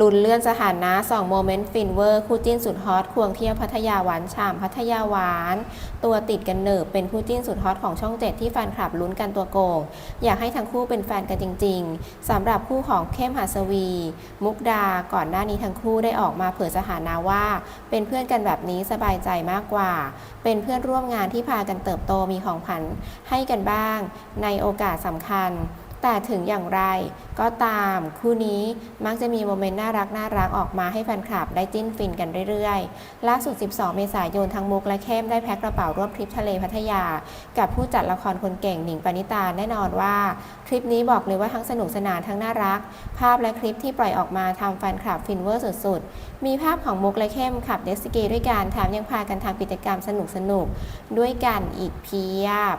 ลุ้นเลื่อนสถานะ 2 โมเมนต์ฟินเวอร์คู่จิ้นสุดฮอตควงเที่ยวพัทยาหวานฉ่ำพัทยาหวาน ตัวติดกันเนิบเป็นคู่จิ้นสุดฮอตของช่อง7ที่แฟนคลับลุ้นกันตัวโกง อยากให้ทั้งคู่เป็นแฟนกันจริง ๆสำหรับคู่ของเข้มหัสวี มุกดาก่อนหน้านี้ทั้งคู่ได้ออกมาเผยสถานะว่า เป็นเพื่อนกันแบบนี้สบายใจมากกว่า เป็นเพื่อนร่วมงานที่พากันเติบโตมีของขวัญให้กันบ้าง ในโอกาสสำคัญ แต่ถึงอย่างไรก็ตามคู่นี้มักจะมีโมเมนต์น่ารักน่ารักออกมาให้แฟนคลับได้จิ้นฟินกันเรื่อยๆ ล่าสุด 12 เมษายนทั้งมุกและเข้มได้แพ็คกระเป๋าร่วมทริปทะเลพัทยา กับผู้จัดละครคนเก่งหนิงปณิตาแน่นอนว่า ทริปนี้บอกเลยว่าทั้งสนุกสนานทั้งน่ารัก ภาพและคลิปที่ปล่อยออกมาทำแฟนคลับฟินเวอร์สุดๆ มีภาพของมุกและเข้มขับเดสกีด้วยกันแถมยังพากันทำกิจกรรมสนุกๆด้วยกันอีกเพียบ